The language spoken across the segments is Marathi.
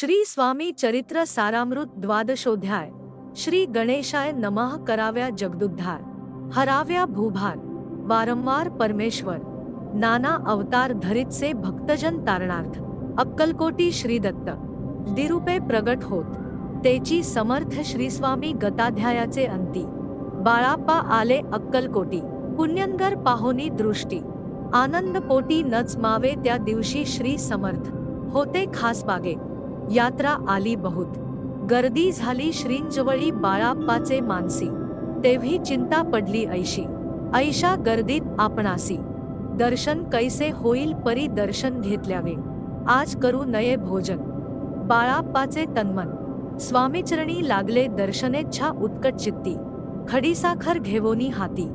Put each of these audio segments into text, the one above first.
श्री स्वामी चरित्र सारामृत द्वादशोध्याय श्री गणेशाय नमः कराव्या जगदुद्धार हराव्या भूभार वारंवार परमेश्वर नाना अवतार धरीतसे भक्तजन तारणार्थ अक्कलकोटी श्री दत्त दिरुपे प्रगट होत तेची समर्थ श्री स्वामी गताध्यायाचे अंती बाळाप्पा आले अक्कलकोटी पुण्यनगर पाहोनी दृष्टी आनंद पोटी नच मावे त्या दिवशी श्री समर्थ होते खास बागे. यात्रा आली बहुत. गर्दी झाली श्रींजवळी बाळाप्पाचे मानसी. तेव्ही चिंता पडली ऐशी. ऐशा गर्दीत आपणासी. दर्शन कैसे होईल परी दर्शन घेतल्यावे. आज करू नये भोजन. बाळाप्पाचे तन्मन. स्वामीचरणी लागले दर्शनेच्छा उत्कट चित्ती. खडीसाखर घेवोनी हाती.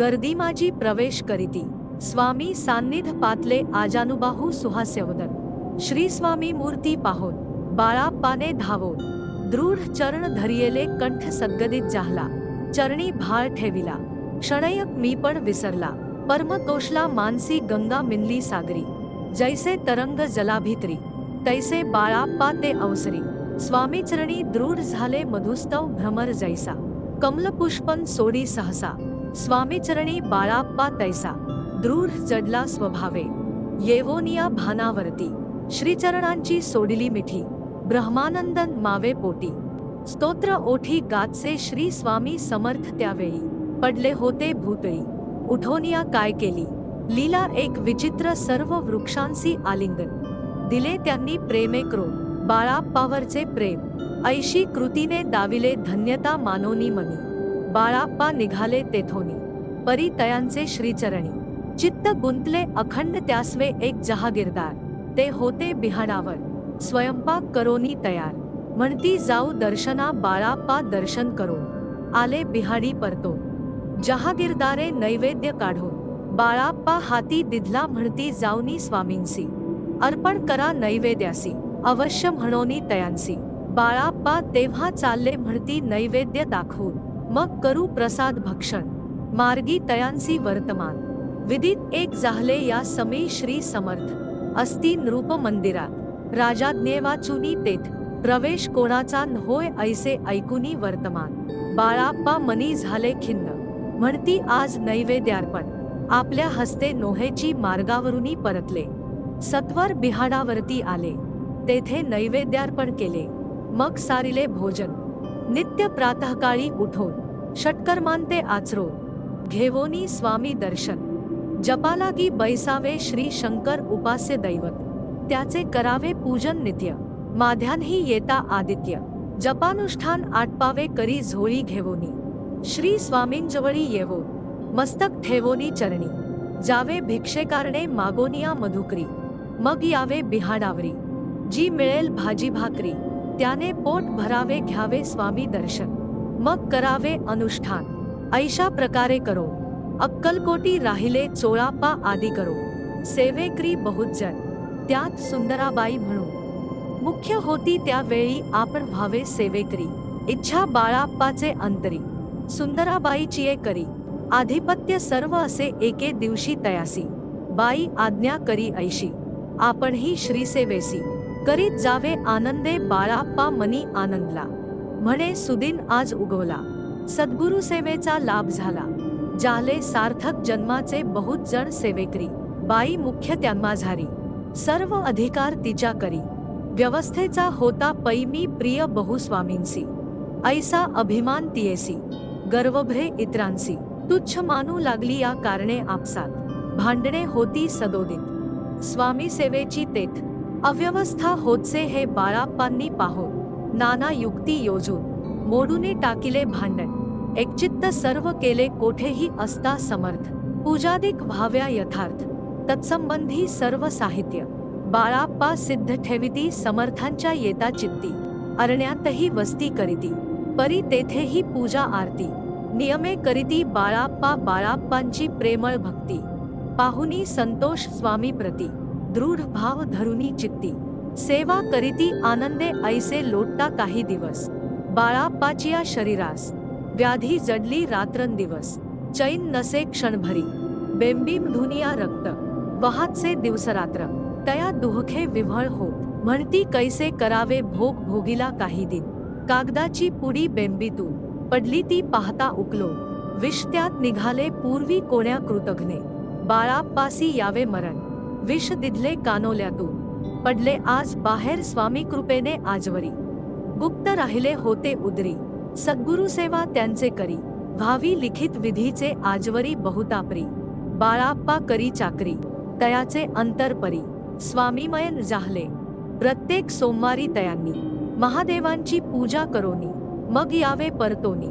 गर्दी माझी प्रवेश करीती. स्वामी सान्निध पातले आजानुबाहू सुहास्यवदन. श्री स्वामी मूर्ती पाहोत बाळाप्पाने धावो दृढ चरण धरियेले कंठ सद्गदित जाहला चरणी भाळ ठेविला. क्षणयक मी पण विसरला. परमकोशला मानसी गंगा मिनली सागरी. जैसे तरंग जलाभित्री तैसे बाळाप्पा ते अवसरी. स्वामीचरणी दृढ झाले मधुस्तव भ्रमर जैसा. कमलपुष्पन सोडी सहसा. स्वामीचरणी बाळाप्पा तैसा. दृढ जडला स्वभावे. येवोनिया भानावरती. श्रीचरणांची सोडिली मिठी. ब्रह्मानंदन मावे पोटी। स्तोत्र ओठी गातसे श्री स्वामी समर्थ त्यावेळी। पडले होते भूतळी उठोनिया काय केली? लीला एक विचित्र सर्व वृक्षांसी आलिंगन। दिले त्यांनी प्रेमे क्रोध बाळाप्पावरचे प्रेम। ऐशी कृतीने दाविले धन्यता मानोनी मनी। बाळाप्पा निघाले तेथोनी। परी तयांचे श्रीचरणी। चित्त गुंतले अखंड त्यासवे एक जहागीरदार। ते होते बिहाडावर। स्वयंपाक करोनी तयार. म्हणती जाऊ दर्शना बाळाप्पा दर्शन करो आले बिहाडी परतो. जहागीरदारे नैवेद्य काढो बाळाप्पा हाती दिधला म्हणती जाऊनी स्वामींसी. अर्पण करा नैवेद्यासी. अवश्य म्हणोनी तयांसी. बाळाप्पा तेव्हा चालले म्हणती नैवेद्य दाखवून. मग करू प्रसाद भक्षण. मार्गी तयांसी वर्तमान. विदित एक जाहले या समी श्री समर्थ. अस्ति नृप मंदिरात. राजाज्ञेवाचुनी तेथ प्रवेश कोणाचा होय ऐसे ऐकुनी वर्तमान. बाळाप्पा मनी झाले खिन्न. म्हणती आज नैवेद्यार्पण. आपल्या हस्ते नोहेची मार्गावरूनी परतले. सत्वर बिहाडावरती आले. तेथे नैवेद्यार्पण केले. मग सारिले भोजन. नित्य प्रातःकाळी उठून षटकर्मांते आचरून घेवोनी स्वामी दर्शन. जपालागी बैसावे श्री शंकर उपास्य दैवत. त्याचे करावे पूजन नित्य. माध्यान्ही येता आदित्य. जपानुष्ठान आटपावे करी झोळी घेवोनी. श्री स्वामींजवळी येवो. मस्तक ठेवोनी चरणी. जावे भिक्षेकारणे मागोनिया मधुकरी. मग यावे बिहाडावरी. जी मिळेल भाजी भाकरी. त्याने पोट भरावे घ्यावे स्वामी दर्शन. मग करावे अनुष्ठान. ऐशा प्रकारे करो. अक्कलकोटी राहिले चोळापा आदी करो. सेवेकरी बहुजन त्यात सुंदराबाई म्हणू मुख्य होती त्यावेळी आपण व्हावे सेवेकरी. इच्छा बाळाप्पाचे अंतरी. सुंदराबाईची ये करी. आधिपत्य सर्व असे एके दिवशी तयासी. बाई आज्ञा करी ऐशी. आपणही श्रीसेवेसी करीत जावे आनंदे बाळाप्पा मनी आनंदला. म्हणे सुदिन आज उगवला. सद्गुरु सेवेचा लाभ झाला. जाले सार्थक जन्माचे बहुत जण सेवेकरी. बाई मुख्य त्यांना झारी सर्व अधिकार तिच्या करी. व्यवस्थेचा होता पैमी प्रिय बहुस्वामींसी. ऐसा अभिमान तियेसी. गर्वभ्रे इतरांसी. तुच्छ मानू लागली या कारणे आपसात. भांडणे होती सदोदित. स्वामी सेवेची तेथ. अव्यवस्था होतसे हे बाळाप्पांनी पाहून नाना युक्ती योजून मोडूने टाकिले भांडण. एकचित्त सर्व केले कोठेही असता समर्थ. पूजादिक व्हाव्या यथार्थ. तत्संबंधी सर्व साहित्य. बाळाप्पा सिद्ध ठेविती समर्थांच्या येता चित्ती. अरण्यातही वस्ती करीती. परी तेथेही पूजा आरती. नियमे करीती बाळाप्पा बाळाप्पांची प्रेमळ भक्ती. पाहुनी संतोष स्वामी प्रती. दृढ भाव धरुनी चित्ती. सेवा करीती आनंदे ऐसे लोटता काही दिवस. बाळाप्पाचिया शरीरास. व्याधी जडली रात्रंदिवस. चैन नसे क्षणभरी. बेंबीम धुनिया रक्त. वहातसे दिवसरात्र तया दुहखे विव्हळ होत. म्हणती कैसे करावे भोग भोगीला काही दिन. कागदाची पुडी बेंबीतून पडली ती पाहता उकलो. विष त्यात निघाले पूर्वी कोण्या कृतघ्ने. बाळापासी यावे मरण. विष दिधले कानोल्यातून. पडले आज बाहेर स्वामी कृपेने आजवरी. गुप्त राहिले होते उदरी. सद्गुरु सेवा त्यांचे करी. व्हावी लिखित विधीचे आजवरी बहुतापरी. बाळाप्पा करी चाकरी. तयाचे अंतरपरी स्वामीमयन जाहले. प्रत्येक सोमवारी तयांनी महादेवांची पूजा करोनी मग यावे परतोनी.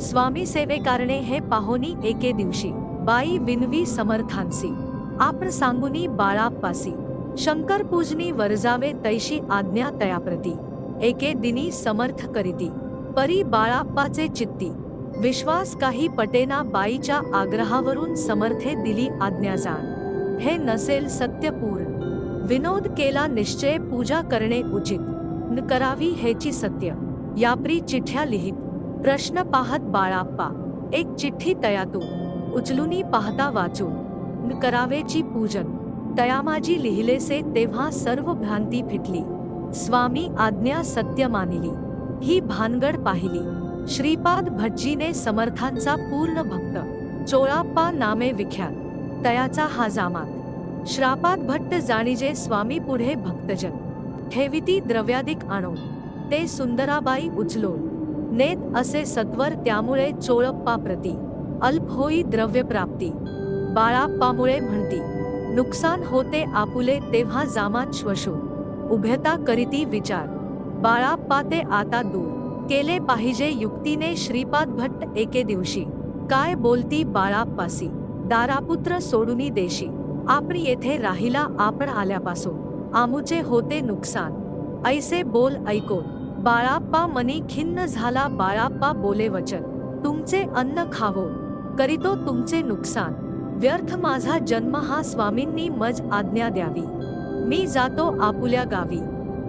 स्वामी सेवेकारणे हे पाहोनी एके दिवशी बाई विनवी समर्थांसी. आपण सांगुनी बाळाप्पासी. शंकर पूजनी वरजावे तैशी आज्ञा तयाप्रती. एके दिनी समर्थ करीती. परी बाळाप्पाचे चित्ती. विश्वास काही पटेना बाईच्या आग्रहावरून समर्थे दिली आज्ञा जाण. हे नसेल सत्यपूर्ण. विनोद केला निश्चय पूजा करणे उचित. न करावी हेची सत्य. यापरी चिठ्ठ्या लिहित. प्रश्न पाहत बाळाप्पा. एक चिठ्ठी तयातून उचलुनी पाहता वाचून न करावेची पूजन. तयामाजी लिहिलेसे तेव्हा सर्व भ्रांती फिटली. स्वामी आज्ञा सत्य मानिली. ही भानगड पाहिली. श्रीपाद भटजीने समर्थांचा पूर्ण भक्त. चोळाप्पा नामे विख्यात. तयाचा हा जामात. श्रापात भट्ट जाणीजे स्वामी पुढे भक्तजन. ठेविती द्रव्याधिक आणो ते सुंदराबाई उचलून. नेत असे सत्वर त्यामुळे चोळप्पा प्रती. अल्प होई द्रव्य प्राप्ती. बाळाप्पामुळे म्हणती. नुकसान होते आपुले तेव्हा जामात श्वशून. उभ्यता करीती विचार. बाळाप्पा ते आता दूर. केले पाहिजे युक्तीने श्रीपाद भट्ट एके दिवशी. काय बोलती बाळाप्पासी? दारापुत्र सोडूनी देशी. आपण येथे राहिला आपण आल्यापासून. आमुचे होते नुकसान. ऐसे बोल ऐकून बाळाप्पा मनी खिन्न झाला बाळाप्पा बोले वचन. तुमचे अन्न खावो. करीतो तुमचे नुकसान. व्यर्थ माझा जन्म हा स्वामींनी मज आज्ञा द्यावी. मी जातो आपुल्या गावी.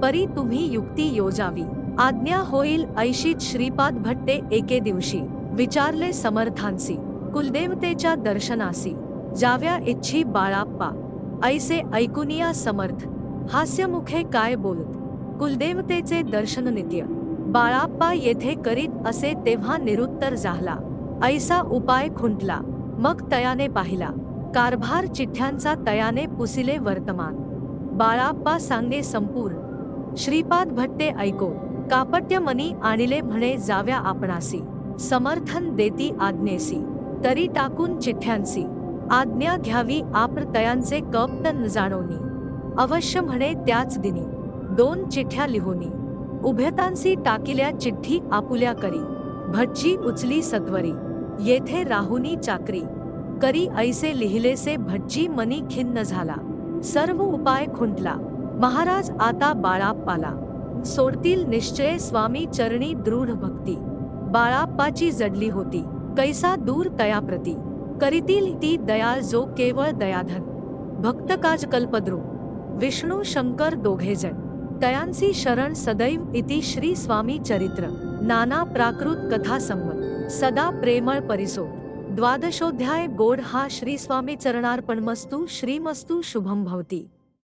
परी तुम्ही युक्ती योजावी. आज्ञा होईल ऐशीत श्रीपाद भट्टे एके दिवशी. विचारले समर्थांसी. कुलदेवतेच्या दर्शनासी. जाव्या इच्छी बाळाप्पा. ऐसे ऐकुनिया समर्थ. हास्यमुखे काय बोलत? कुलदेवतेचे दर्शन नित्य. बाळाप्पा येथे करीत असे तेव्हा निरुत्तर झाला. ऐसा उपाय खुंटला. मग तयाने पाहिला. कारभार चिठ्ठ्यांचा तयाने पुसिले वर्तमान. बाळाप्पा सांगे संपूर्ण. श्रीपाद भट्टे ऐको. कापट्यमनी आणिले म्हणे जाव्या आपणासी. समर्थन देती आज्ञेसी. तरी टाकून चिठ्ठ्यांसी. आज्ञा घ्यावी आप्र तयांचे कप्त न जाणोनी. अवश्य म्हणे त्याच दिनी. दोन चिठ्ठ्या लिहोनी. उभ्यतांसी टाकिल्या चिठ्ठी आपुल्या करी. भटची उचली सत्वरी येथे राहुनी चाकरी. करी ऐसे लिहिलेसे भटची मनी खिन्न झाला. सर्व उपाय खुंटला. महाराज आता बाळाप्पाला सोडतील निश्चय स्वामी चरणी दृढ भक्ती. बाळाप्पाची जडली होती. कैसा दूर तयाप्रती करीतील ती दयाळ जो केवळ दयाधन. भक्त काज कल्पद्रू विष्णू शंकर दोघेजण तयांसी शरण सदैव इति श्री स्वामी चरित्र नाना प्राकृत कथा संमत सदा प्रेमळ परिसो द्वादशोध्याय गोड हा श्री स्वामी चरणार्पणमस्तु श्रीमस्तु शुभम भवती.